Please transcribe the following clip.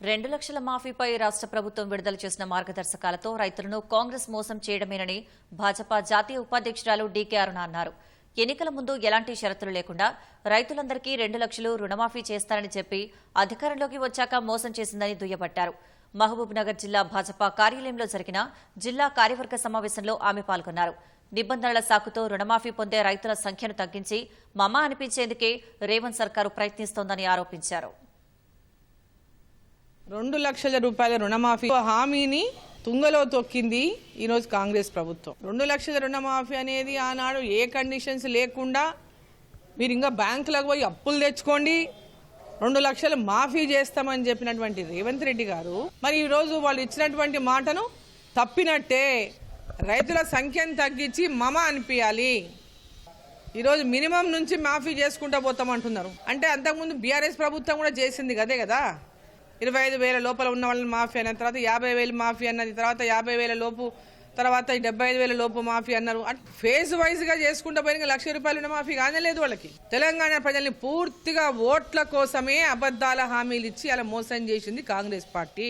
రెండు లక్షల మాఫీపై రాష్ట్ర ప్రభుత్వం విడుదల చేసిన మార్గదర్శకాలతో రైతులను కాంగ్రెస్ మోసం చేయడమేనని భాజపా జాతీయ ఉపాధ్యక్షురాలు డీకే అరుణ అన్నారు. ఎన్నికల ముందు ఎలాంటి షరతులు లేకుండా రైతులందరికీ రెండు లక్షలు రుణమాఫీ చేస్తారని చెప్పి అధికారంలోకి వచ్చాక మోసం చేసిందని దుయ్యబట్టారు. మహబూబ్నగర్ జిల్లా భాజపా కార్యాలయంలో జరిగిన జిల్లా కార్యవర్గ సమావేశంలో ఆమె పాల్గొన్నారు. నిబంధనల సాకుతో రుణమాఫీ పొందే రైతుల సంఖ్యను తగ్గించి మమా అనిపించేందుకే రేవంత్ సర్కారు ప్రయత్నిస్తోందని ఆరోపించారు. రెండు లక్షల రూపాయల రుణమాఫీ హామీని తుంగలో తొక్కింది ఈరోజు కాంగ్రెస్ ప్రభుత్వం. రెండు లక్షల రుణమాఫీ అనేది ఆనాడు ఏ కండిషన్స్ లేకుండా మీరు ఇంకా బ్యాంకులకు పోయి అప్పులు తెచ్చుకోండి రెండు లక్షలు మాఫీ చేస్తామని చెప్పినటువంటి రేవంత్ రెడ్డి గారు మరి ఈరోజు వాళ్ళు ఇచ్చినటువంటి మాటను తప్పినట్టే. రైతుల సంఖ్యను తగ్గించి మమ అనిపించాలి ఈరోజు మినిమం నుంచి మాఫీ చేసుకుంటా పోతామంటున్నారు. అంటే అంతకుముందు బీఆర్ఎస్ ప్రభుత్వం కూడా చేసింది కదే కదా? ఇరవై ఐదు వేల లోపల ఉన్న వాళ్ళని మాఫీ అన్న తర్వాత యాభై వేలు మాఫీ అన్నది తర్వాత యాభై వేల లోపు తర్వాత డెబ్బై ఐదు వేల లోపు మాఫీ అన్నారు. ఫేజ్ వైజ్గా చేసుకుంటూ పోయిన లక్ష రూపాయలు ఉన్న మాఫీ కానీ లేదు వాళ్ళకి. తెలంగాణ ప్రజల్ని పూర్తిగా ఓట్ల కోసమే అబద్ధాల హామీలు ఇచ్చి అలా మోసం చేసింది కాంగ్రెస్ పార్టీ.